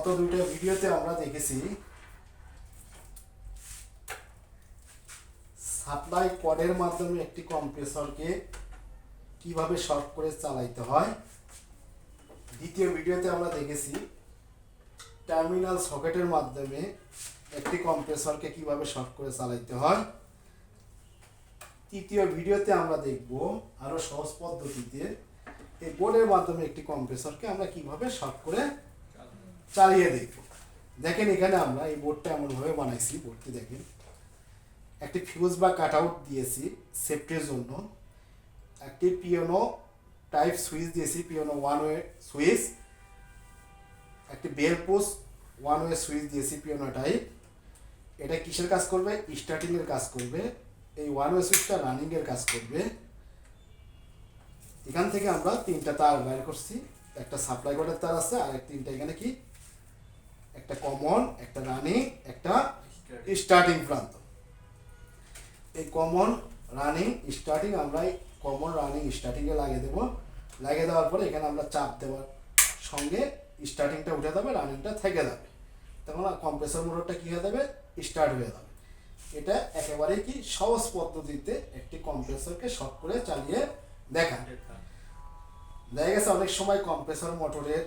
গত দুইটা ভিডিওতে আমরা দেখেছি সাপ্লাই কর্ডের মাধ্যমে একটি কম্প্রেসরকে কীভাবে শর্ট করে চালাইতে হয়, দ্বিতীয় ভিডিওতে আমরা দেখেছি টার্মিনাল সকেটের মাধ্যমে একটি কম্প্রেসরকে কীভাবে শর্ট করে চালাইতে হয়। তৃতীয় ভিডিওতে আমরা দেখব আরও সহজ পদ্ধতিতে এই বোর্ডের মাধ্যমে একটি কম্প্রেসরকে আমরা কীভাবে শর্ট করে চালিয়ে দেখব দেখেন এখানে আমরা এই বোর্ডটা এমনভাবে বানাইছি বোর্ডটি দেখেন। একটি ফিউজ বা কাট আউট দিয়েছি সেফটির জন্য। একটি পিওনো টাইপ সুইচ দিয়েছি পিওনো ওয়ান ওয়ে সুইচ একটি bell post one way switch দিয়েছি পিওনো টাইপ এটা কিসের কাজ করবে? স্টার্টিংয়ের কাজ করবে। এই ওয়ান ওয়ে সুইচটা রানিংয়ের কাজ করবে। এখান থেকে আমরা তিনটা তার বের করছি। একটা সাপ্লাই কোডের তার আছে আর তিনটা এখানে কি? কমন একটা রানিং একটা স্টার্টিং প্রান্ত। এই কমন রানিং স্টার্টিং আমরা এই কমন রানিং স্টার্টিংয়ে লাগিয়ে দেবো। লাগিয়ে দেওয়ার পরে এখানে আমরা চাপ দেওয়ার সঙ্গে স্টার্টিংটা উঠে যাবে রানিংটা থেকে যাবে। তখন কম্প্রেসর মোটরটা কী হয়ে যাবে? স্টার্ট হয়ে যাবে। এটা একেবারেই কি সহজ পদ্ধতিতে একটি কম্প্রেসরকে শর্ট করে চালিয়ে দেখা দেখা গেছে অনেক সময় কম্প্রেসর মোটরের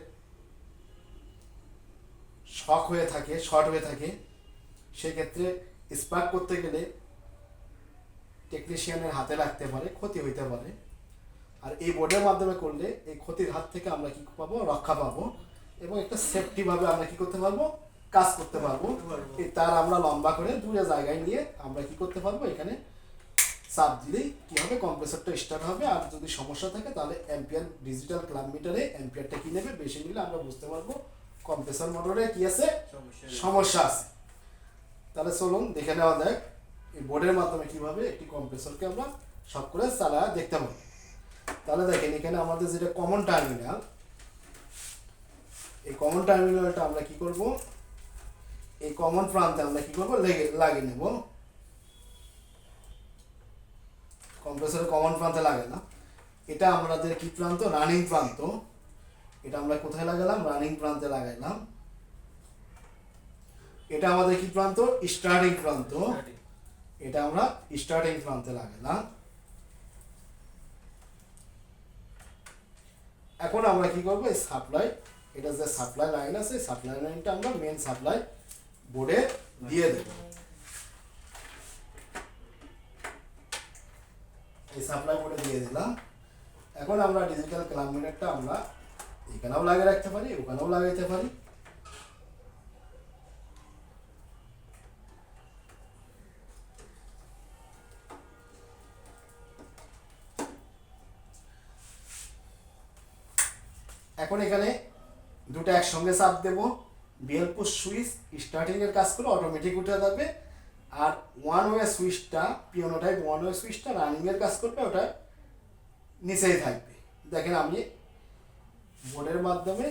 শক হয়ে থাকে শর্ট হয়ে থাকে সেক্ষেত্রে স্পার্ক করতে গেলে টেকনিশিয়ানের হাতে লাগতে পারে ক্ষতি হইতে পারে। আর এই বোর্ডের মাধ্যমে করলে এই ক্ষতির হাত থেকে আমরা কি পাবো? রক্ষা পাবো এবং একটা সেফটিভাবে আমরা কি করতে পারব? কাজ করতে পারব। এই তার আমরা লম্বা করে দূরে জায়গায় নিয়ে আমরা কি করতে পারব? এখানে চাপ দিলেই কি হবে? কম্প্রেসরটা স্টার্ট হবে। আর যদি সমস্যা থাকে তাহলে অ্যাম্পিয়ার ডিজিটাল ক্লাব মিটারে অ্যাম্পিয়ারটা কি নেবে? বেশি নিলে আমরা বুঝতে পারব কম্প্রেসর মোটরে কি আছে? সমস্যা আছে। তাহলে চলুন দেখে নেওয়া যাক এই বোর্ডের মাধ্যমে কীভাবে একটি কম্প্রেসরকে আমরা সব করে চালা দেখতে পাবো। তাহলে দেখেন এখানে আমাদের যেটা কমন টার্মিনাল এই কমন টার্মিনালটা আমরা কি করব? এই কমন প্রান্তে আমরা কি করব? লেগে লাগিয়ে নেব। কম্প্রেসরের কমন প্রান্তে লাগে না। এটা আমাদের কি প্রান্ত? রানিং প্রান্ত। এটা আমরা কোথায় লাগালাম? রানিং প্রান্তে লাগাইলাম। এটা আমাদের কি প্রান্ত? স্টার্টিং প্রান্ত। এটা আমরা স্টার্টিং প্রান্তে লাগালাম। এখন আমরা কি করব? এই সাপ্লাই এটা যে সাপ্লাই লাইন আছে সাপ্লাই লাইনটা আমরা মেন সাপ্লাই বোর্ডে দিয়ে দেব। এই সাপ্লাই বোর্ডে দিয়ে দিলাম। এখন আমরা ডিজিটাল ক্লামিনেটটা আমরা এখানেও লাগিয়ে রাখতে পারি ওখানেও লাগাইতে পারি এখন এখানে দুটো একসঙ্গে চাপ দেব। বিএলপো সুইচ স্টার্টিং এর কাজ করে অটোমেটিক উঠে যাবে আর ওয়ান ওয়ে সুইচটা পিওনো টাইপ ওয়ান ওয়ে সুইচটা রানিং এর কাজ করবে, ওটা নিচেই থাকবে। দেখেন আমি বোর্ডের মাধ্যমে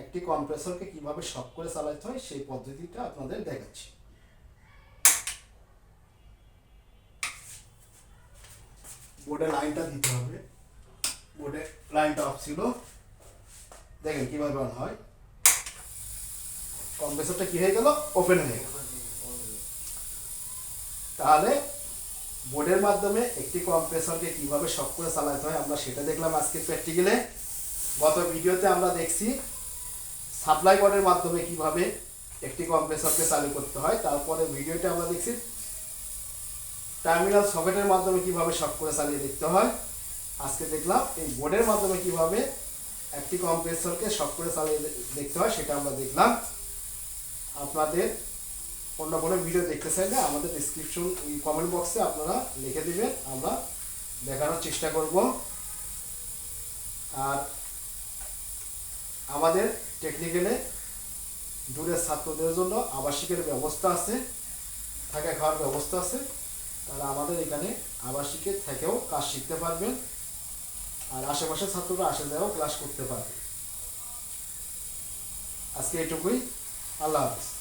একটি কম্প্রেসরকে কীভাবে শক করে চালাতে হয় সেই পদ্ধতিটা আপনাদের দেখাচ্ছি। বোর্ডে লাইনটা দিতে হবে। বোর্ডে লাইনটা অফ ছিল। দেখেন কীভাবে অন হয়। কম্প্রেসরটা কি হয়ে গেল? ওপেন হয়ে গেল। তাহলে বোর্ডের মাধ্যমে একটি কম্প্রেসরকে কীভাবে শক করে চালাতে হয় আমরা সেটা দেখলাম আজকে প্র্যাকটিক্যালে। গত ভিডিওতে আমরা দেখছি সাপ্লাই বোর্ডের মাধ্যমে কীভাবে একটি কম্প্রেসরকে চালু করতে হয়। তারপরে ভিডিওতে আমরা দেখছি টার্মিনাল সকেটের মাধ্যমে কীভাবে শক করে চালিয়ে দেখতে হয়। আজকে দেখলাম এই বোর্ডের মাধ্যমে কীভাবে একটি কম্প্রেসরকে শক করে চালিয়ে দেখতে হয় সেটা আমরা দেখলাম। আপনাদের অন্য কোনো ভিডিও দেখতে চাইলে আমাদের ডিসক্রিপশন কমেন্ট বক্সে আপনারা লিখে দিবেন, আমরা দেখানোর চেষ্টা করব। আর আমাদের টেকনিক্যালে দূরের ছাত্রদের জন্য আবাসিকের ব্যবস্থা আছে, থাকা খাওয়ার ব্যবস্থা আছে। তারা আমাদের এখানে আবাসিকে থেকেও কাজ শিখতে পারবেন আর আশেপাশের ছাত্ররা আসে যাও ক্লাস করতে পারবে। আজকে এটুকুই। আল্লাহ হাফিজ।